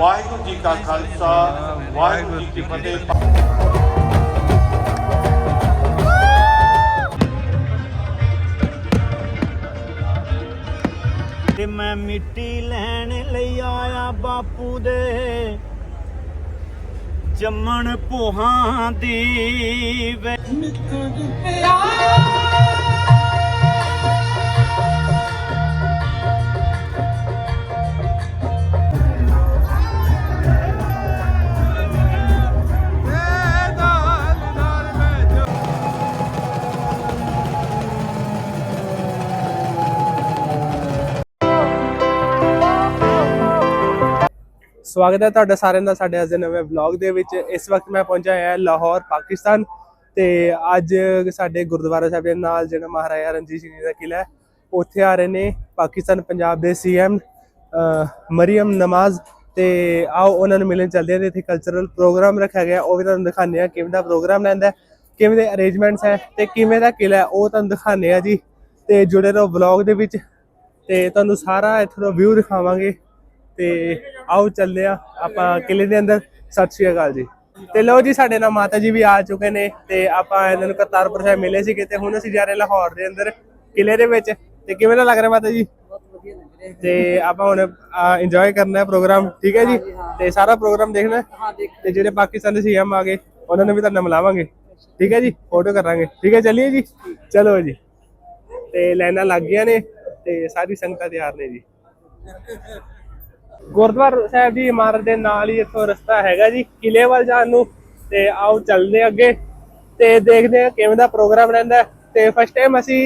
ਵਾਹਿਗੁਰੂ ਜੀ ਕਾ ਖਾਲਸਾ ਵਾਹਿਗੁਰੂ ਜੀ ਕੀ ਫਤਿਹ। ਤੇ ਮੈਂ ਮਿੱਟੀ ਲੈਣ ਲਈ ਆਇਆ ਬਾਪੂ ਦੇ। ਜੰਮਣ ਪੋਹਾਂ ਦੀ ਵੇ ਸਵਾਗਤ ਹੈ ਤੁਹਾਡਾ ਸਾਰਿਆਂ ਦਾ ਸਾਡੇ ਅੱਜ ਦੇ ਨਵੇਂ ਵਲੌਗ ਦੇ ਵਿੱਚ। ਇਸ ਵਕਤ ਮੈਂ ਪਹੁੰਚਿਆ ਹਾਂ ਲਾਹੌਰ, ਪਾਕਿਸਤਾਨ ਤੇ ਅੱਜ ਸਾਡੇ ਗੁਰਦੁਆਰਾ ਸਾਹਿਬ ਦੇ ਨਾਲ ਜਿਹੜਾ ਮਹਾਰਾਜਾ ਰਣਜੀਤ ਸਿੰਘ ਜੀ ਦਾ ਕਿਲਾ ਹੈ, ਉੱਥੇ ਆ ਰਹੇ ਨੇ ਪਾਕਿਸਤਾਨ ਪੰਜਾਬ ਦੇ ਸੀਐਮ ਮਰੀਮ ਨਮਾਜ਼ ਤੇ ਆਓ ਉਹਨਾਂ ਨੂੰ ਮਿਲਣ ਚੱਲਦੇ ਹਾਂ ਤੇ ਇੱਥੇ ਕਲਚਰਲ ਪ੍ਰੋਗਰਾਮ ਰੱਖਿਆ ਗਿਆ। ਉਹ ਵੀ ਤੁਹਾਨੂੰ ਦਿਖਾਉਂਦੇ ਆ ਕਿਵੇਂ ਦਾ ਪ੍ਰੋਗਰਾਮ ਰਹਿੰਦਾ ਕਿਵੇਂ ਦੇ ਅਰੇਂਜਮੈਂਟਸ ਹੈ ਤੇ ਕਿਵੇਂ ਦਾ ਕਿਲਾ ਹੈ, ਉਹ ਤੁਹਾਨੂੰ ਦਿਖਾਉਂਦੇ ਆ ਜੀ। ਤੇ ਜੁੜੇ ਰਹੋ ਵਲੌਗ ਦੇ ਵਿੱਚ ਤੇ ਤੁਹਾਨੂੰ ਸਾਰਾ ਇੱਥੋਂ ਦਾ ਵਿਊ ਦਿਖਾਵਾਂਗੇ। ਤੇ ਆਓ ਚੱਲਦੇ ਆ ਆਪਾਂ ਕਿਲੇ ਦੇ ਅੰਦਰ। ਸਤਿ ਸ਼੍ਰੀ ਅਕਾਲ ਜੀ। ਤੇ ਲਓ ਜੀ ਸਾਡੇ ਨਾਲ ਮਾਤਾ ਜੀ ਵੀ ਆ ਚੁੱਕੇ ਨੇ ਤੇ ਆਪਾਂ ਇਹਨਾਂ ਨੂੰ ਕਰਤਾਰਪੁਰ ਸਾਹਿਬ ਮਿਲੇ ਸੀਗੇ ਤੇ ਹੁਣ ਅਸੀਂ ਜਾ ਰਹੇ ਲਾਹੌਰ ਦੇ ਅੰਦਰ ਕਿਲੇ ਦੇ ਵਿੱਚ। ਤੇ ਕਿਵੇਂ ਦਾ ਲੱਗ ਰਿਹਾ ਮਾਤਾ ਜੀ? ਤੇ ਆਪਾਂ ਹੁਣ ਇੰਜੋਏ ਕਰਨਾ ਹੈ ਪ੍ਰੋਗਰਾਮ ਠੀਕ ਹੈ ਜੀ? ਤੇ ਸਾਰਾ ਪ੍ਰੋਗਰਾਮ ਦੇਖਣਾ। ਤੇ ਜਿਹੜੇ ਪਾਕਿਸਤਾਨ ਦੇ ਸੀਐਮ ਆ ਗਏ ਉਹਨਾਂ ਨੂੰ ਵੀ ਤੁਹਾਨੂੰ ਮਿਲਾਵਾਂਗੇ। ਠੀਕ ਹੈ ਜੀ? ਫੋਟੋ ਕਰਾਂਗੇ। ਠੀਕ ਹੈ ਚੱਲੀਏ ਜੀ? ਚਲੋ ਜੀ। ਤੇ ਲਾਈਨਾਂ ਲੱਗ ਗਈਆਂ ਨੇ ਤੇ ਸਾਰੀ ਸੰਗਤਾਂ ਤਿਆਰ ਨੇ ਜੀ। ਗੁਰਦੁਆਰਾ ਸਾਹਿਬ ਦੀ ਇਮਾਰਤ ਦੇ ਨਾਲ ਹੀ ਇੱਥੋਂ ਰਸਤਾ ਹੈਗਾ ਜੀ, ਕਿਲੇ ਵੱਲ ਜਾਣ ਨੂੰ। ਤੇ ਆਓ ਚੱਲਦੇ ਅੱਗੇ। ਤੇ ਦੇਖਦੇ ਹਾਂ ਕਿਵੇਂ ਦਾ ਪ੍ਰੋਗਰਾਮ ਰਹਿੰਦਾ ਤੇ ਫਸਟ ਟਾਈਮ ਅਸੀਂ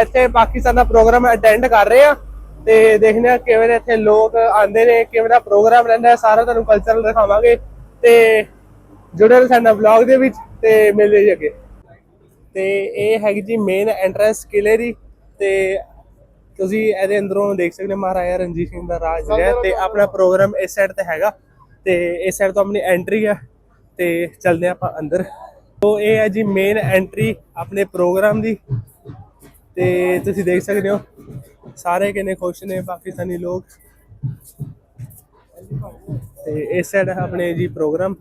ਇੱਥੇ ਪਾਕਿਸਤਾਨ ਦਾ ਪ੍ਰੋਗਰਾਮ ਅਟੈਂਡ ਕਰ ਰਹੇ ਹਾਂ। ਤੇ ਦੇਖਦੇ ਹਾਂ ਕਿਵੇਂ ਦੇ ਇੱਥੇ ਲੋਕ ਆਉਂਦੇ ਨੇ, ਕਿਵੇਂ ਦਾ ਪ੍ਰੋਗਰਾਮ ਰਹਿੰਦਾ ਸਾਰਾ ਤੁਹਾਨੂੰ ਕਲਚਰਲ ਦਿਖਾਵਾਂਗੇ। ਤੇ ਜੁੜੇ ਰਹੋ ਸਾਡਾ ਨਾਲ ਵਲੌਗ ਦੇ ਵਿੱਚ ਤੇ ਮਿਲਦੇ ਜੀ ਅੱਗੇ। ਤੇ ਇਹ ਹੈਗੀ ਜੀ ਮੇਨ ਐਂਟਰੈਂਸ ਕਿਲੇ ਦੀ। ਤੇ ਤੁਸੀਂ ਇਹਦੇ ਅੰਦਰੋਂ ਦੇਖ ਸਕਦੇ ਹੋ ਮਹਾਰਾਜਾ ਰਣਜੀਤ ਸਿੰਘ ਦਾ ਰਾਜ ਰਿਹਾ ਤੇ ਆਪਣਾ ਪ੍ਰੋਗਰਾਮ ਇਸ ਸਾਈਡ ਤੇ ਹੈਗਾ ਤੇ ਇਸ ਸਾਈਡ ਤੋਂ ਆਪਣੀ ਐਂਟਰੀ ਹੈ ਤੇ ਚੱਲਦੇ ਹਾਂ ਆਪਾਂ ਅੰਦਰ। ਤੋਂ ਇਹ ਹੈ ਜੀ ਮੇਨ ਐਂਟਰੀ ਆਪਣੇ ਪ੍ਰੋਗਰਾਮ ਦੀ ਤੇ ਤੁਸੀਂ ਦੇਖ ਸਕਦੇ ਹੋ ਸਾਰੇ ਕਿੰਨੇ ਖੁਸ਼ ਨੇ ਪਾਕਿਸਤਾਨੀ ਲੋਕ। ਤੇ ਇਸ ਸਾਈਡ ਹੈ ਆਪਣੇ ਜੀ ਪ੍ਰੋਗਰਾਮ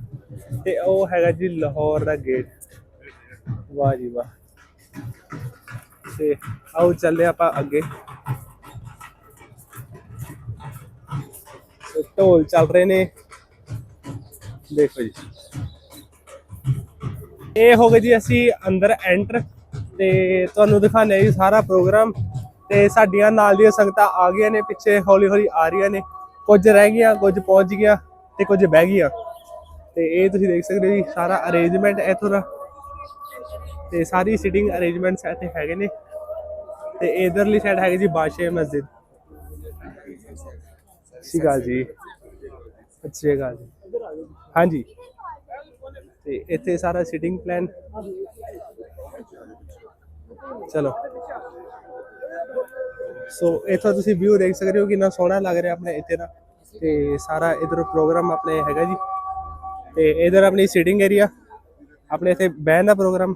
ਤੇ ਉਹ ਹੈਗਾ ਜੀ ਲਾਹੌਰ ਦਾ ਗੇਟ ਵਾਹ ਜੀ ਵਾਹ। ਤੇ ਆਓ ਚੱਲਦੇ ਆਪਾਂ ਅੱਗੇ। ਢੋਲ ਚੱਲ ਰਹੇ ਨੇ। ਦੇਖੋ ਜੀ। ਇਹ ਹੋ ਗਏ ਜੀ ਅਸੀਂ ਅੰਦਰ ਐਂਟਰ ਤੇ ਤੁਹਾਨੂੰ ਦਿਖਾਣੇ ਜੀ ਸਾਰਾ ਪ੍ਰੋਗਰਾਮ। ਤੇ ਸਾਡੀਆਂ ਨਾਲ ਦੀਆਂ ਸੰਗਤਾਂ ਆ ਗਈਆਂ ਨੇ, ਪਿੱਛੇ ਹੌਲੀ ਹੌਲੀ ਆ ਰਹੀਆਂ ਨੇ। ਕੁਝ ਰਹਿ ਗਈਆਂ, ਕੁਝ ਪਹੁੰਚ ਗਈਆਂ ਤੇ ਕੁਝ ਬਹਿ ਗਈਆਂ। ਤੇ ਇਹ ਤੁਸੀਂ ਦੇਖ ਸਕਦੇ ਹੋ ਜੀ, ਸਾਰਾ ਅਰੇਂਜਮੈਂਟ ਇੱਥੋਂ ਦਾ। ਤੇ ਸਾਰੀ ਸਿਟਿੰਗ ਅਰੇਂਜਮੈਂਟਸ ਇੱਥੇ ਹੈਗੇ ਨੇ। ਤੇ ਇਧਰਲੀ ਸਾਈਡ ਹੈਗੀ ਜੀ ਬਾਦਸ਼ਾਹ ਮਸਜਿਦ। ਸ਼੍ਰੀ ਅਕਾਲ ਜੀ। ਸਤਿ ਸ਼੍ਰੀ ਅਕਾਲ ਜੀ। ਹਾਂਜੀ। ਤੇ ਇੱਥੇ ਸਾਰਾ ਸਿਟਿੰਗ ਪਲਾਨ ਚਲੋ। ਸੋ ਇੱਥੋਂ ਤੁਸੀਂ ਵਿਊ ਦੇਖ ਸਕਦੇ ਹੋ ਕਿੰਨਾ ਸੋਹਣਾ ਲੱਗ ਰਿਹਾ ਆਪਣੇ ਇੱਥੇ ਦਾ। ਤੇ ਸਾਰਾ ਇਧਰ ਪ੍ਰੋਗਰਾਮ ਆਪਣੇ ਹੈਗਾ ਜੀ। ਤੇ ਇਧਰ ਆਪਣੀ ਸਿਟਿੰਗ ਏਰੀਆ ਆਪਣੇ ਇੱਥੇ ਬਹਿਣ ਦਾ ਪ੍ਰੋਗਰਾਮ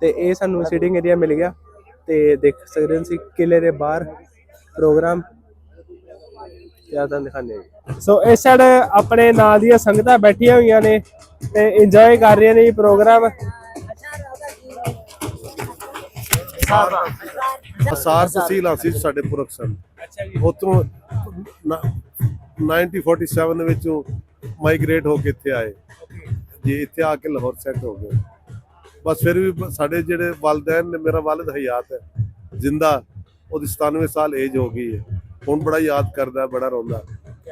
ਤੇ ਇਹ ਸਾਨੂੰ ਸਿਟਿੰਗ ਏਰੀਆ ਮਿਲ ਗਿਆ। ਤੇ ਦੇਖ ਸਕਦੇ ਹੋ ਤੁਸੀਂ ਕਿਲੇ ਦੇ ਬਾਹਰ ਪ੍ਰੋਗਰਾਮ ਜ਼ਿਆਦਾ ਦਿਖਾਣੇ ਸੋ ਇਸ ਸਾਈਡ ਆਪਣੇ ਨਾਲ ਦੀਆਂ ਸੰਗਤਾਂ ਬੈਠੀਆਂ ਹੋਈਆਂ ਨੇ ਤੇ ਇੰਜੋਏ ਕਰ ਰਹੀਆਂ ਨੇ ਜੀ ਪ੍ਰੋਗਰਾਮ ਅਸਾਰ ਤਹਿਸੀਲ ਹਾਸੀ ਸਾਡੇ ਪੁਰਖ ਸਨ ਅੱਛਾ ਜੀ। ਉਤੋਂ 1947 ਦੇ ਵਿੱਚੋਂ ਮਾਈਗ੍ਰੇਟ ਹੋ ਕੇ ਇੱਥੇ ਆਏ। ਜੀ ਇੱਥੇ ਆ ਕੇ ਲਾਹੌਰ ਸੈੱਟ ਹੋ ਗਏ। ਬਸ ਫਿਰ ਵੀ ਸਾਡੇ ਜਿਹੜੇ ਵਾਲਦੈਨ ਨੇ ਮੇਰਾ ਵਾਲਿਦ ਹਯਾਤ ਹੈ। ਜ਼ਿੰਦਾ ਉਹਦੀ 97 ਸਾਲ ਏਜ ਹੋ ਗਈ ਹੈ। ਹੁਣ ਬੜਾ ਯਾਦ ਕਰਦਾ ਬੜਾ ਰੋਂਦਾ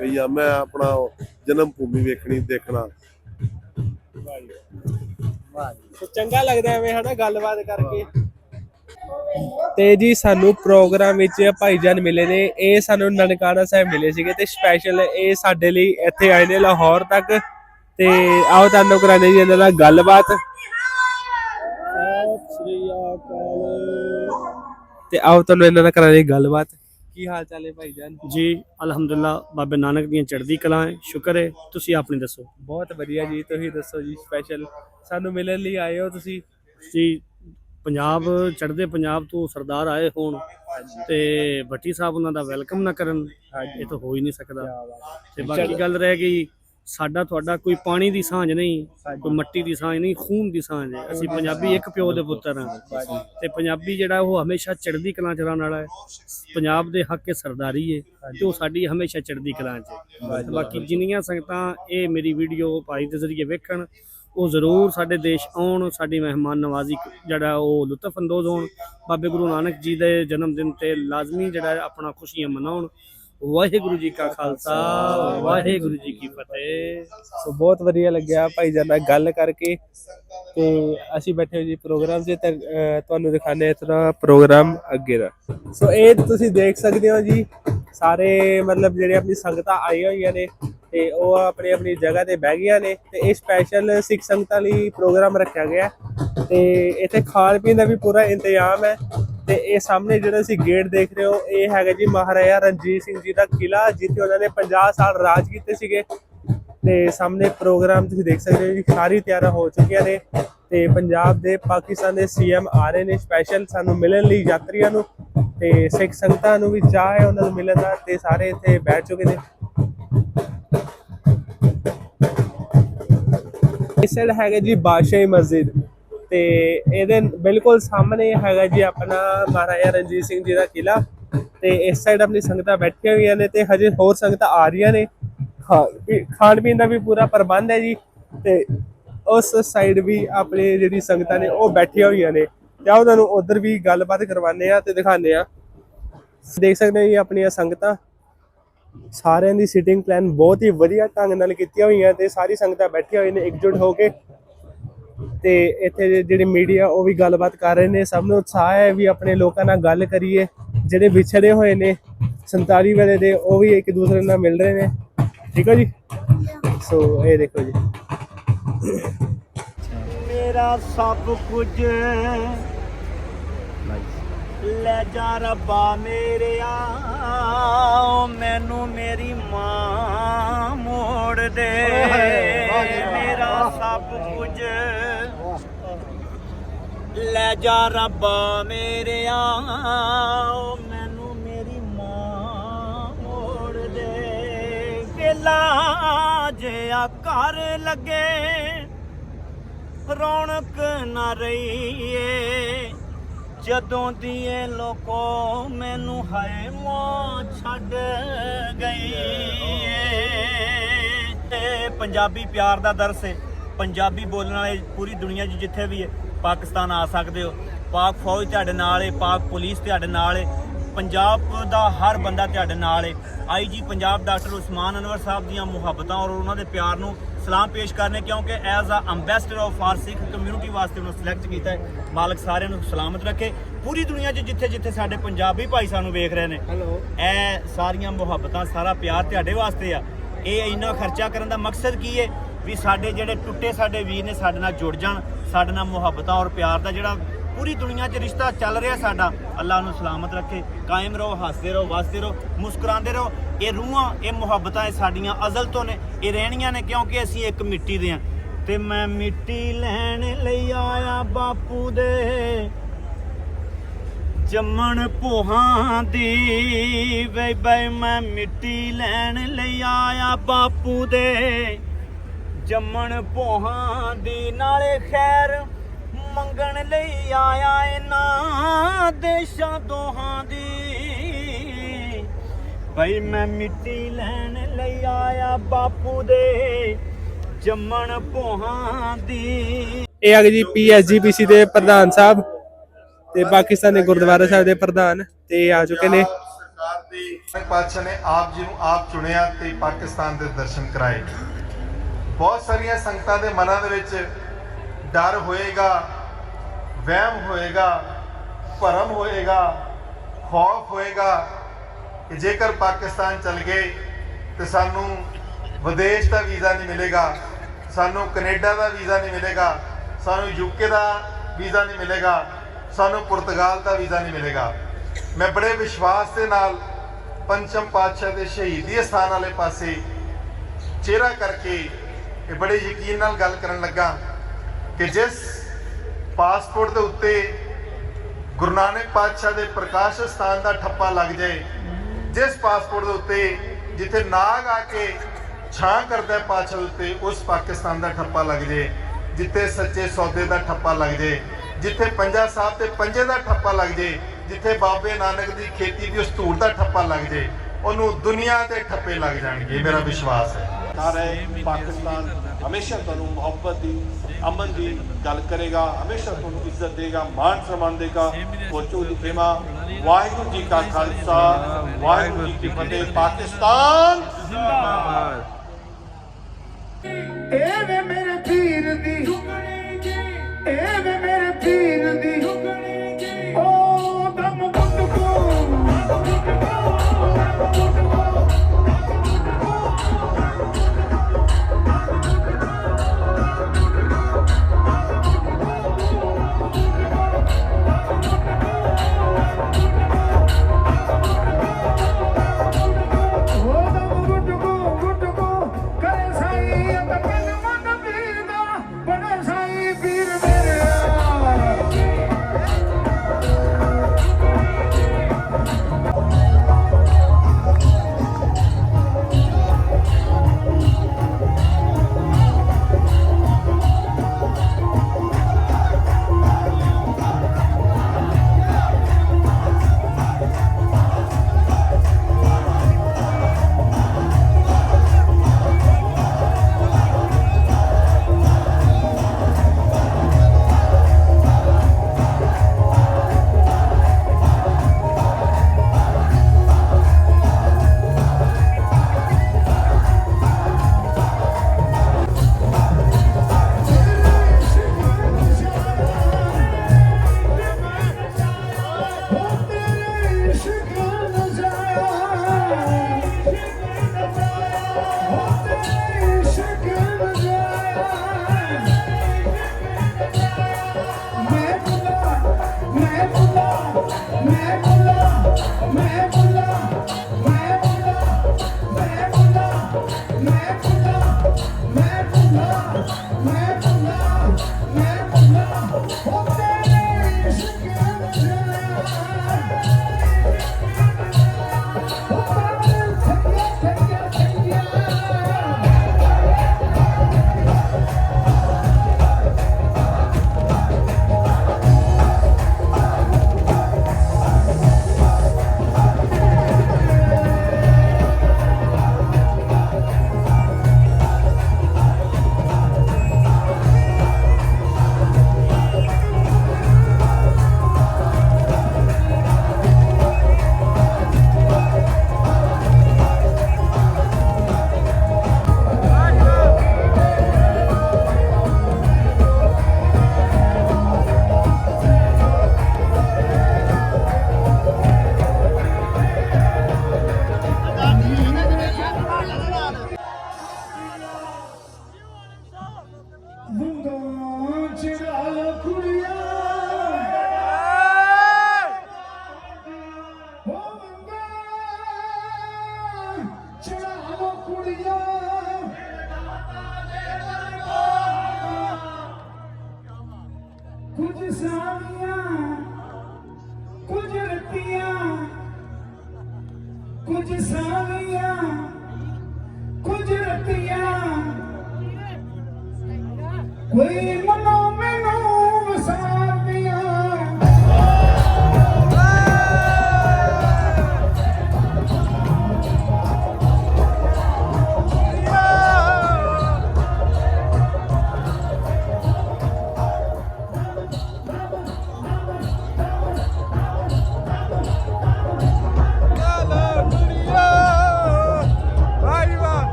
ਵੀ ਯਾ ਮੈਂ ਆਪਣਾ ਜਨਮ ਭੂਮੀ ਵੇਖਣੀ ਦੇਖਣਾ। ਸੋ ਚੰਗਾ ਲੱਗਦਾ ਐਵੇਂ ਹਨਾ ਗੱਲਬਾਤ ਕਰਕੇ। ਤੇ ਜੀ ਸਾਨੂੰ ਪ੍ਰੋਗਰਾਮ ਵਿੱਚ ਭਾਈਜਾਨ ਮਿਲੇ ਨੇ। ਇਹ ਸਾਨੂੰ ਨਨਕਾਣਾ ਸਾਹਿਬ ਮਿਲੇ ਸੀਗੇ ਤੇ ਸਪੈਸ਼ਲ ਇਹ ਸਾਡੇ ਲਈ ਇੱਥੇ ਆਏ ਨੇ ਲਾਹੌਰ ਤੱਕ। ਤੇ ਆਓ ਤੁਹਾਨੂੰ ਕਰਾਣੇ ਜੀ ਇਹਨਾਂ ਨਾਲ ਗੱਲਬਾਤ। ਸਤਿ ਸ੍ਰੀ ਅਕਾਲ। ਤੇ ਆਓ ਤੁਹਾਨੂੰ ਇਹਨਾਂ ਨਾਲ ਕਰਾਣੇ ਗੱਲਬਾਤ। ਕੀ ਹਾਲ ਚਾਲ ਹੈ ਭਾਈਜਾਨ ਜੀ ਅਲਹਮਦੁਲਿਲਾ ਬਾਬੇ ਨਾਨਕ ਦੀਆਂ ਚੜ੍ਹਦੀ ਕਲਾ ਹੈ। ਸ਼ੁਕਰ ਹੈ ਤੁਸੀਂ ਆਪਣੀ ਦੱਸੋ। ਬਹੁਤ ਵਧੀਆ ਜੀ ਤੁਸੀਂ ਦੱਸੋ ਜੀ ਸਪੈਸ਼ਲ ਸਾਨੂੰ ਮਿਲਣ ਲਈ ਆਏ ਹੋ ਤੁਸੀਂ? ਜੀ ਪੰਜਾਬ ਚੜ੍ਹਦੇ ਪੰਜਾਬ ਤੋਂ ਸਰਦਾਰ ਆਏ ਹੋਣ ਤੇ ਭੱਟੀ ਸਾਹਿਬ ਉਹਨਾਂ ਦਾ ਵੈਲਕਮ ਨਾ ਕਰਨ। ਇਹ ਤਾਂ ਹੋ ਹੀ ਨਹੀਂ ਸਕਦਾ। ਤੇ ਬਾਕੀ ਗੱਲ ਰਹਿ ਗਈ ਸਾਡਾ ਤੁਹਾਡਾ ਕੋਈ ਪਾਣੀ ਦੀ ਸਾਂਝ ਨਹੀਂ, ਕੋਈ ਮੱਟੀ ਦੀ ਸਾਂਝ ਨਹੀਂ, ਖੂਨ ਦੀ ਸਾਂਝ ਹੈ। ਅਸੀਂ ਪੰਜਾਬੀ ਇੱਕ ਪਿਓ ਦੇ ਪੁੱਤਰ ਹਾਂ। ਤੇ ਪੰਜਾਬੀ ਜਿਹੜਾ ਉਹ ਹਮੇਸ਼ਾ ਚੜ੍ਹਦੀ ਕਲਾਂ ਚ ਰਹਿਣ ਵਾਲਾ ਹੈ। ਪੰਜਾਬ ਦੇ ਹੱਕ ਸਰਦਾਰੀ ਹੈ ਤੇ ਉਹ ਸਾਡੀ ਹਮੇਸ਼ਾ ਚੜ੍ਹਦੀ ਕਲਾਂ 'ਚ ਬਾਕੀ ਜਿੰਨੀਆਂ ਸੰਗਤਾਂ ਇਹ ਮੇਰੀ ਵੀਡੀਓ ਭਾਈ ਦੇ ਜ਼ਰੀਏ ਵੇਖਣ, ਉਹ ਜ਼ਰੂਰ ਸਾਡੇ ਦੇਸ਼ ਆਉਣ, ਸਾਡੀ ਮਹਿਮਾਨ ਨਵਾਜ਼ੀ ਜਿਹੜਾ ਉਹ ਲੁਤਫ ਅੰਦੋਜ਼ ਹੋਣ। ਬਾਬੇ ਗੁਰੂ ਨਾਨਕ ਜੀ ਦੇ ਜਨਮ ਦਿਨ ਤੇ ਲਾਜ਼ਮੀ ਜਿਹੜਾ ਆਪਣਾ ਖੁਸ਼ੀਆਂ ਮਨਾਉਣ। ਵਾਹਿਗੁਰੂ ਜੀ ਕਾ ਖਾਲਸਾ ਵਾਹਿਗੁਰੂ ਜੀ ਕੀ ਫਤਿਹ। ਸੋ ਬਹੁਤ ਵਧੀਆ ਲੱਗਿਆ ਭਾਈ ਜਾਨ ਨਾਲ ਗੱਲ ਕਰਕੇ। ਤੇ ਅਸੀਂ ਬੈਠੇ ਹੋਏ ਜੀ ਪ੍ਰੋਗਰਾਮ ਤੇ ਤੁਹਾਨੂੰ ਦਿਖਾਣੇ ਇਸ ਤਰ੍ਹਾਂ ਪ੍ਰੋਗਰਾਮ ਅੱਗੇ ਦਾ। ਸੋ ਇਹ ਤੁਸੀਂ ਦੇਖ ਸਕਦੇ ਹੋ ਜੀ ਸਾਰੇ ਮਤਲਬ ਜਿਹੜੇ ਆਪਣੀ ਸੰਗਤਾਂ ਆਈਆਂ ਹੋਈਆਂ ਨੇ ਤੇ ਉਹ ਆਪਣੀ ਆਪਣੀ ਜਗ੍ਹਾ ਤੇ ਬਹਿ ਗਈਆਂ ਨੇ ਤੇ ਇਹ ਸਪੈਸ਼ਲ ਸਿੱਖ ਸੰਗਤਾਂ ਲਈ ਪ੍ਰੋਗਰਾਮ ਰੱਖਿਆ ਗਿਆ ਹੈ। ਤੇ ਇੱਥੇ ਖਾਣ ਪੀਣ ਦਾ ਵੀ ਪੂਰਾ ਇੰਤਜ਼ਾਮ ਹੈ ਤੇ ਇਹ ਸਾਹਮਣੇ ਜਿਹੜਾ ਤੁਸੀਂ ਗੇਟ ਦੇਖ ਰਹੇ ਹੋ, ਇਹ ਹੈਗਾ ਜੀ ਮਹਾਰਾਜਾ ਰਣਜੀਤ ਸਿੰਘ ਜੀ ਦਾ ਕਿਲਾ ਜਿੱਥੇ ਉਹਨਾਂ ਨੇ 50 ਸਾਲ ਰਾਜ ਕੀਤੇ ਸੀਗੇ। ਤੇ ਸਾਹਮਣੇ ਪ੍ਰੋਗਰਾਮ ਤੁਸੀਂ ਦੇਖ ਸਕਦੇ ਹੋ ਜੀ, ਸਾਰੀ ਤਿਆਰਾਂ ਹੋ ਚੁੱਕੀਆਂ ਨੇ ਤੇ ਪੰਜਾਬ ਦੇ ਪਾਕਿਸਤਾਨ ਦੇ ਸੀਐਮ ਆ ਰਹੇ ਨੇ ਸਪੈਸ਼ਲ ਸਾਨੂੰ ਮਿਲਣ ਲਈ ਯਾਤਰੀਆਂ ਨੂੰ। ਤੇ ਸਿੱਖ ਸੰਗਤਾਂ ਨੂੰ ਵੀ ਚਾਹ ਹੈ ਉਹਨਾਂ ਨੂੰ ਮਿਲਣ ਦਾ ਤੇ ਸਾਰੇ ਇੱਥੇ ਬੈਠ ਚੁੱਕੇ ਨੇ। ਇਸ ਸਾਈਡ ਹੈਗਾ ਜੀ ਬਾਦਸ਼ਾਹੀ ਮਸਜਿਦ ਤੇ ਇਹਦੇ ਬਿਲਕੁਲ ਸਾਹਮਣੇ ਹੈਗਾ ਜੀ ਆਪਣਾ ਮਹਾਰਾਜਾ ਰਣਜੀਤ ਸਿੰਘ ਜੀ ਦਾ ਕਿਲਾ ਤੇ ਇਸ ਸਾਈਡ ਆਪਣੀ ਸੰਗਤਾਂ ਬੈਠੀਆਂ ਹੋਈਆਂ ਨੇ ਤੇ ਹਜੇ ਹੋਰ ਸੰਗਤਾਂ ਆ ਰਹੀਆਂ ਨੇ। ਖਾ- ਖਾਣ ਪੀਣ ਦਾ ਵੀ ਪੂਰਾ ਪ੍ਰਬੰਧ ਹੈ ਜੀ ਤੇ ਉਸ ਸਾਈਡ ਵੀ ਆਪਣੇ ਜਿਹੜੀ ਸੰਗਤਾਂ ਨੇ ਉਹ ਬੈਠੀਆਂ ਹੋਈਆਂ ਨੇ। ਤੇ ਆਓ ਤੁਹਾਨੂੰ ਉਧਰ ਵੀ ਗੱਲਬਾਤ ਕਰਵਾਉਂਦੇ ਆ ਤੇ ਦਿਖਾਉਂਦੇ ਆ। ਦੇਖ ਸਕਦੇ ਹੋ ਜੀ ਆਪਣੀਆਂ ਸੰਗਤਾਂ। ਸਾਰਿਆਂ ਦੀ ਸਿਟਿੰਗ ਪਲਾਨ ਬਹੁਤ ਹੀ ਵਧੀਆ ਢੰਗ ਨਾਲ ਕੀਤੀਆਂ ਹੋਈਆਂ ਤੇ ਸਾਰੀ ਸੰਗਤਾਂ ਬੈਠੀਆਂ ਹੋਈਆਂ ਨੇ, ਇਕਜੁੱਟ ਹੋ ਕੇ। ਤੇ ਇੱਥੇ ਜਿਹੜੇ ਮੀਡੀਆ ਉਹ ਵੀ ਗੱਲਬਾਤ ਕਰ ਰਹੇ ਨੇ, ਸਭ ਨੂੰ ਉਤਸ਼ਾਹ ਹੈ ਵੀ ਆਪਣੇ ਲੋਕਾਂ ਨਾਲ ਗੱਲ ਕਰੀਏ। ਜਿਹੜੇ ਵਿਛੜੇ ਹੋਏ ਨੇ 47 ਵੇਲੇ ਦੇ, ਉਹ ਵੀ ਇੱਕ ਦੂਸਰੇ ਨਾਲ ਮਿਲ ਰਹੇ ਨੇ। ਠੀਕ ਹੈ ਜੀ? ਸੋ ਇਹ ਦੇਖੋ ਜੀ। ਮੇਰਾ ਸਭ ਕੁਝ ਲੈ ਜਾ ਰੱਬਾ ਮੇਰਿਆ ਮੈਨੂੰ ਮੇਰੀ ਮਾਂ ਮੋੜ ਦੇ। ਮੇਰਾ ਸਭ ਕੁਝ। ਲੈ ਜਾ ਰੱਬਾ ਮੇਰਿਆ ਮੈਨੂੰ ਮੇਰੀ ਮਾਂ ਮੋੜ ਦੇ। ਵੇਲਾ ਜਿਆ ਘਰ ਲੱਗੇ ਰੌਣਕ ਨਾ ਰਹੀਏ। ਜਦੋਂ ਦੀ ਲੋਕੋ ਮੈਨੂੰ ਹਾਏ ਮਾਂ ਛੱਡ ਗਈ ਏ ਤੇ ਪੰਜਾਬੀ ਪਿਆਰ ਦਾ ਦਰਸ ਹੈ ਪੰਜਾਬੀ ਬੋਲਣ ਵਾਲੇ ਪੂਰੀ ਦੁਨੀਆ 'ਚ ਜਿੱਥੇ ਵੀ ਹੈ ਪਾਕਿਸਤਾਨ ਆ ਸਕਦੇ ਹੋ। ਪਾਕ ਫੌਜ ਤੁਹਾਡੇ ਨਾਲ ਹੈ ਪਾਕ ਪੁਲਿਸ ਤੁਹਾਡੇ ਨਾਲ ਹੈ ਪੰਜਾਬ ਦਾ ਹਰ ਬੰਦਾ ਤੁਹਾਡੇ ਨਾਲ ਹੈ I G Punjab doctor Usman Anwar Sahib ਦੀਆਂ ਮੁਹੱਬਤਾਂ ਔਰ ਉਹਨਾਂ ਦੇ ਪਿਆਰ ਨੂੰ ਸਲਾਮ ਪੇਸ਼ ਕਰਨੇ ਕਿਉਂਕਿ as a ambassador of for Sikh community ਵਾਸਤੇ ਉਹਨੂੰ ਸਿਲੈਕਟ ਕੀਤਾ ਹੈ। ਮਾਲਕ ਸਾਰਿਆਂ ਨੂੰ ਸਲਾਮਤ ਰੱਖੇ। ਪੂਰੀ ਦੁਨੀਆ 'ਚ ਜਿੱਥੇ ਜਿੱਥੇ ਸਾਡੇ ਪੰਜਾਬੀ ਭਾਈ ਸਾਨੂੰ ਵੇਖ ਰਹੇ ਨੇ ਹੈਲੋ ਇਹ ਸਾਰੀਆਂ ਮੁਹੱਬਤਾਂ ਸਾਰਾ ਪਿਆਰ ਤੁਹਾਡੇ ਵਾਸਤੇ ਆ। ਇਹ ਇੰਨਾ ਖਰਚਾ ਕਰਨ ਦਾ ਮਕਸਦ ਕੀ ਹੈ ਵੀ ਸਾਡੇ ਜਿਹੜੇ ਟੁੱਟੇ ਸਾਡੇ ਵੀਰ ਨੇ ਸਾਡੇ ਨਾਲ ਜੁੜ ਜਾਣ ਸਾਡੇ ਨਾਲ ਮੁਹੱਬਤਾਂ ਔਰ ਪਿਆਰ ਦਾ ਜਿਹੜਾ ਪੂਰੀ ਦੁਨੀਆ 'ਚ ਰਿਸ਼ਤਾ ਚੱਲ ਰਿਹਾ ਸਾਡਾ। ਅੱਲਾ ਨੂੰ ਸਲਾਮਤ ਰੱਖੇ। ਕਾਇਮ ਰਹੋ, ਹੱਸਦੇ ਰਹੋ, ਵਸਦੇ ਰਹੋ, ਮੁਸਕਰਾਉਂਦੇ ਰਹੋ। ਇਹ ਰੂਹਾਂ, ਇਹ ਮੁਹੱਬਤਾਂ, ਇਹ ਸਾਡੀਆਂ ਅਜ਼ਲ ਤੋਂ ਨੇ। ਇਹ ਰਹਿਣੀਆਂ ਨੇ ਕਿਉਂਕਿ ਅਸੀਂ ਇੱਕ ਮਿੱਟੀ ਦੇ ਆ ਤੇ ਮੈਂ ਮਿੱਟੀ ਲੈਣ ਲਈ ਆਇਆ ਬਾਪੂ ਦੇ। ਜੰਮਣ ਪੋਹਾਂ ਦੀ। ਵੇ ਬਈ, ਮੈਂ ਮਿੱਟੀ ਲੈਣ ਲਈ ਆਇਆ ਬਾਪੂ ਦੇ। ਜੰਮਣ ਪੋਹਾਂ ਦੀ। ਨਾਲੇ ਖੈਰ ਮੰਗਣ ਲਈ ਆਇਆ ਇਹਨਾਂ ਦੇਸ਼ਾਂ ਦੋਹਾਂ ਦੀ। ਬਈ ਮੈਂ ਮਿੱਟੀ ਲੈਣ ਲਈ ਆਇਆ ਬਾਪੂ ਦੇ ਜੰਮਣ ਭੋਹਾਂ ਦੀ। ਇਹ ਆ ਗਏ ਜੀ ਪੀਐਸਜੀਪੀਸੀ ਦੇ ਪ੍ਰਧਾਨ ਸਾਹਿਬ ਤੇ ਪਾਕਿਸਤਾਨ ਦੇ ਗੁਰਦੁਆਰਾ ਸਾਹਿਬ ਦੇ ਪ੍ਰਧਾਨ ਤੇ ਆ ਚੁੱਕੇ ਨੇ। ਸਰਕਾਰ ਦੀ ਪਾਤਸ਼ਾਹ ਨੇ ਆਪ ਜੀ ਨੂੰ ਆਪ ਚੁਣਿਆ ਤੇ ਪਾਕਿਸਤਾਨ ਦੇ ਦਰਸ਼ਨ ਕਰਾਏ। ਬਹੁਤ ਸਾਰੀਆਂ ਸੰਗਤਾਂ ਦੇ ਮਨਾਂ ਦੇ ਵਿੱਚ ਡਰ ਹੋਏਗਾ। ਵਹਿਮ ਹੋਏਗਾ, ਭਰਮ ਹੋਏਗਾ, ਖੌਫ ਹੋਏਗਾ ਕਿ ਜੇਕਰ ਪਾਕਿਸਤਾਨ ਚਲ ਗਏ ਤੇ ਸਾਨੂੰ ਵਿਦੇਸ਼ ਦਾ ਵੀਜ਼ਾ ਨਹੀਂ ਮਿਲੇਗਾ, ਸਾਨੂੰ ਕੈਨੇਡਾ ਦਾ ਵੀਜ਼ਾ ਨਹੀਂ ਮਿਲੇਗਾ, ਸਾਨੂੰ ਯੂਕੇ ਦਾ ਵੀਜ਼ਾ ਨਹੀਂ ਮਿਲੇਗਾ, ਸਾਨੂੰ ਪੁਰਤਗਾਲ ਦਾ ਵੀਜ਼ਾ ਨਹੀਂ ਮਿਲੇਗਾ। ਮੈਂ ਬੜੇ ਵਿਸ਼ਵਾਸ ਦੇ ਨਾਲ ਪੰਚਮ ਪਾਤਸ਼ਾਹ ਦੇ ਸ਼ਹੀਦੀ ਸਥਾਨ ਵਾਲੇ ਪਾਸੇ ਚਿਹਰਾ ਕਰਕੇ ਇਹ ਬੜੇ ਯਕੀਨ ਨਾਲ ਗੱਲ ਕਰਨ ਲੱਗਾ ਕਿ ਜਿਸ ਪਾਸਪੋਰਟ ਦੇ ਉੱਤੇ ਗੁਰੂ ਨਾਨਕ ਪਾਤਸ਼ਾਹ ਦੇ ਪ੍ਰਕਾਸ਼ ਸਥਾਨ ਦਾ ਠੱਪਾ ਲੱਗ ਜਾਏ, ਜਿਸ ਪਾਸਪੋਰਟ ਦੇ ਉੱਤੇ ਜਿੱਥੇ ਨਾਗ ਆ ਕੇ ਛਾਂ ਕਰਦਾ ਹੈ ਪਾਤਸ਼ਾਹ ਦੇ ਉੱਤੇ, ਉਸ ਪਾਕਿਸਤਾਨ ਦਾ ਠੱਪਾ ਲੱਗ ਜਾਏ, ਜਿੱਥੇ ਸੱਚੇ ਸੌਦੇ ਦਾ ਠੱਪਾ ਲੱਗ ਜਾਏ, ਜਿੱਥੇ ਪੰਜਾ ਸਾਹਿਬ ਤੇ ਪੰਜੇ ਦਾ ਠੱਪਾ ਲੱਗ ਜਾਏ, ਜਿੱਥੇ ਬਾਬੇ ਨਾਨਕ ਦੀ ਖੇਤੀ ਦੀ ਉਸ ਧੂੜ ਦਾ ਠੱਪਾ ਲੱਗ ਜਾਏ, ਉਹਨੂੰ ਦੁਨੀਆ ਦੇ ਠੱਪੇ ਲੱਗ ਜਾਣਗੇ, ਮੇਰਾ ਵਿਸ਼ਵਾਸ ਹੈ। ਕਰ ਹੈ ਪਾਕਿਸਤਾਨ। ਹਮੇਸ਼ਾ ਤੁਹਾਨੂੰ ਮੁਹੱਬਤ ਦੀ ਅਮਨ ਦੀ ਗੱਲ ਕਰੇਗਾ ਹਮੇਸ਼ਾ ਤੁਹਾਨੂੰ ਇੱਜ਼ਤ ਦੇਗਾ ਮਾਣ ਸਨਮਾਨ ਦੇਗਾ। ਕੋਚੋ ਦੀ ਪ੍ਰੇਮਾ ਵਾਹਿਗੁਰੂ ਜੀ ਕਾ ਖਾਲਸਾ ਵਾਹਿਗੁਰੂ ਜੀ ਕੀ ਫਤਿਹ ਪਾਕਿਸਤਾਨ ਏ ਵੇ ਮੇਰੇ ਪੀਰ ਦੀ ਏ ਵੇ ਮੇਰੇ ਪੀਰ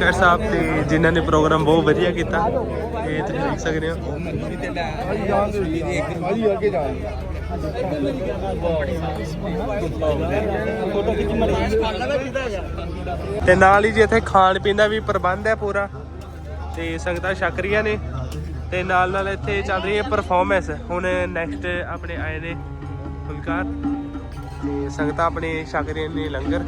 ਆਪਣੇ ਸਾਹਿਬ ਤੇ ਜਿਨ੍ਹਾਂ ਨੇ ਪ੍ਰੋਗਰਾਮ ਬਹੁਤ ਵਧੀਆ ਕੀਤਾ ਇਹ ਤੁਸੀਂ ਦੇਖ ਸਕਦੇ ਹੋ। ਤੇ ਨਾਲ ਹੀ ਜੀ ਇੱਥੇ ਖਾਣ ਪੀਣ ਦਾ ਵੀ ਪ੍ਰਬੰਧ ਹੈ ਪੂਰਾ, ਤੇ ਸੰਗਤਾਂ ਛਕ ਰਹੀਆਂ ਨੇ, ਤੇ ਨਾਲ ਨਾਲ ਇੱਥੇ ਚੱਲ ਰਹੀ ਹੈ ਪਰਫਾਰਮੈਂਸ ਹੁਣ ਨੈਕਸਟ ਆਪਣੇ ਆਏ ਨੇ ਫੁਲਕਾਰ, ਤੇ ਸੰਗਤਾਂ ਆਪਣੇ ਛਕ ਰਹੀਆਂ ਨੇ ਲੰਗਰ।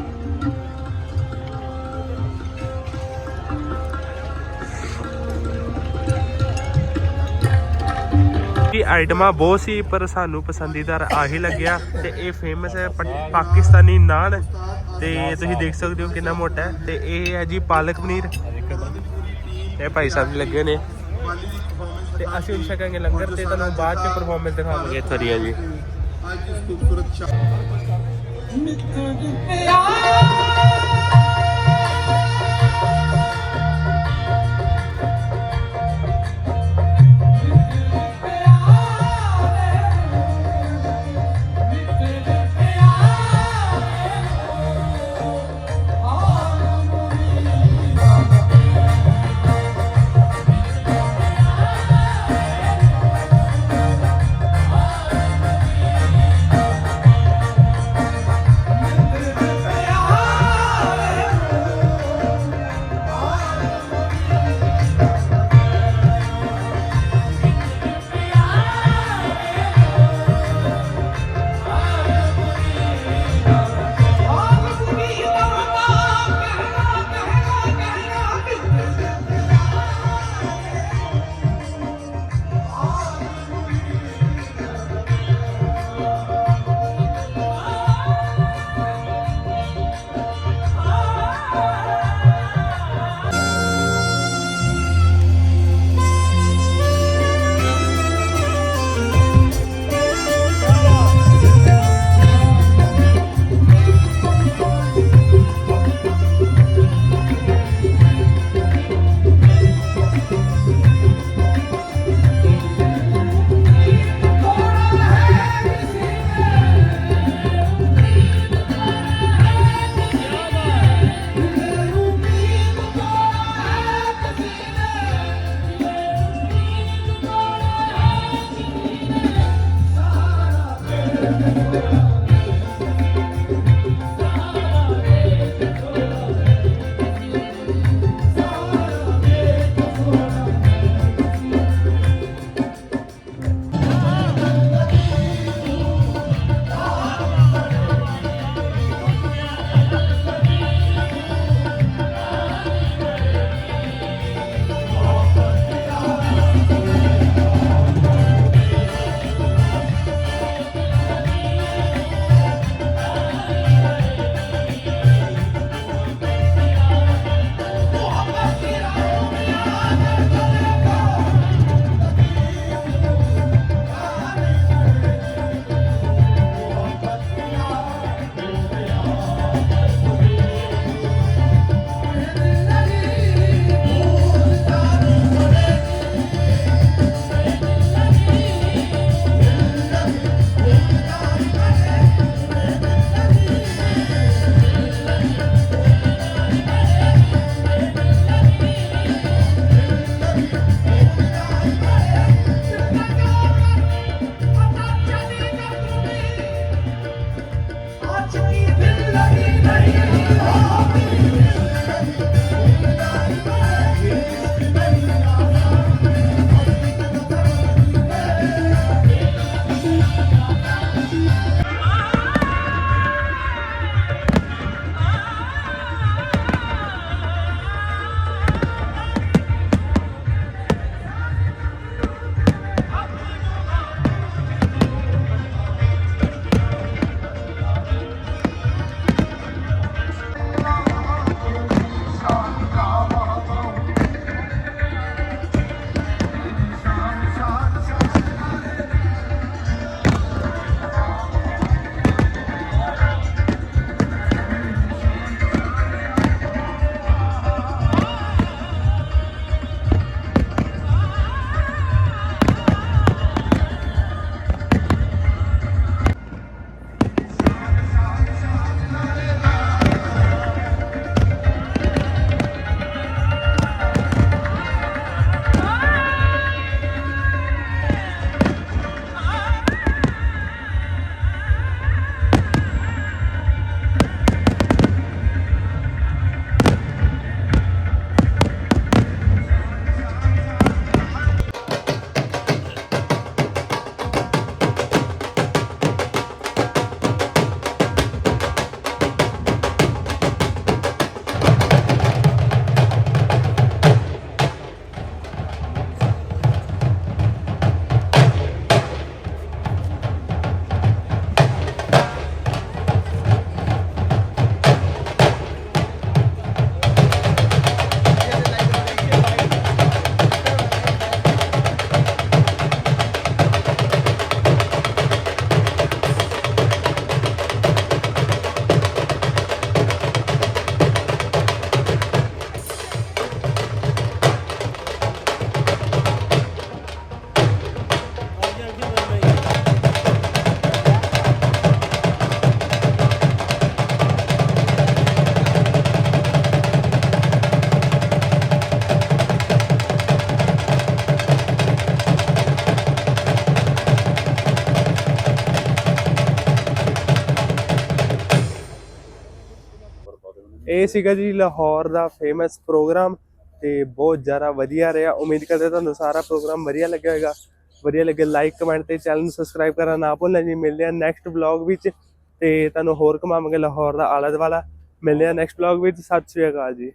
ਇਹ ਆਈਟਮਾਂ ਬਹੁਤ ਸੀ ਪਰ ਸਾਨੂੰ ਪਸੰਦੀਦਾਰ ਆਹੀ ਲੱਗਿਆ ਤੇ ਇਹ ਫੇਮਸ ਹੈ ਪਾ- ਪਾਕਿਸਤਾਨੀ ਨਾਨ ਤੇ ਤੁਸੀਂ ਦੇਖ ਸਕਦੇ ਹੋ ਕਿੰਨਾ ਮੋਟਾ ਹੈ ਤੇ ਇਹ ਹੈ ਜੀ ਪਾਲਕ ਪਨੀਰ। ਇਹ ਭਾਈ ਸਾਹਿਬ ਜੀ ਲੱਗੇ ਨੇ। ਤੇ ਅਸੀਂ ਹੁਣ ਛਕਾਂਗੇ ਲੰਗਰ ਤੇ ਤੁਹਾਨੂੰ ਬਾਅਦ ਚ ਪਰਫਾਰਮੈਂਸ ਦਿਖਾਵਾਂਗੇ। ਇੱਥੋਂ ਦੀ ਜੀ। ਅੱਜ ਇਸ ਖੂਬਸੂਰਤ ਸ਼ਾਮ ਇਹ ਸੀਗਾ ਜੀ ਲਾਹੌਰ ਦਾ ਫੇਮਸ ਪ੍ਰੋਗਰਾਮ ਤੇ ਬਹੁਤ ਜ਼ਿਆਦਾ ਵਧੀਆ ਰਿਹਾ। ਉਮੀਦ ਕਰਦੇ ਤੁਹਾਨੂੰ ਸਾਰਾ ਪ੍ਰੋਗਰਾਮ ਵਧੀਆ ਲੱਗਿਆ ਹੋਵੇਗਾ ਵਧੀਆ ਲੱਗੇ ਲਾਈਕ ਕਮੈਂਟ ਤੇ ਚੈਨਲ ਨੂੰ ਸਬਸਕ੍ਰਾਈਬ ਕਰਨਾ ਨਾ ਭੁੱਲਣਾ ਜੀ। ਮਿਲਦੇ ਆ ਨੈਕਸਟ ਵਲੌਗ ਵਿੱਚ ਤੇ ਤੁਹਾਨੂੰ ਹੋਰ ਘੁਮਾਵਾਂਗੇ ਲਾਹੌਰ ਦਾ ਆਲਾ ਦੁਆਲਾ ਮਿਲਦੇ ਆ ਨੈਕਸਟ ਵਲੌਗ ਵਿੱਚ। ਸਤਿ ਸ਼੍ਰੀ ਅਕਾਲ ਜੀ।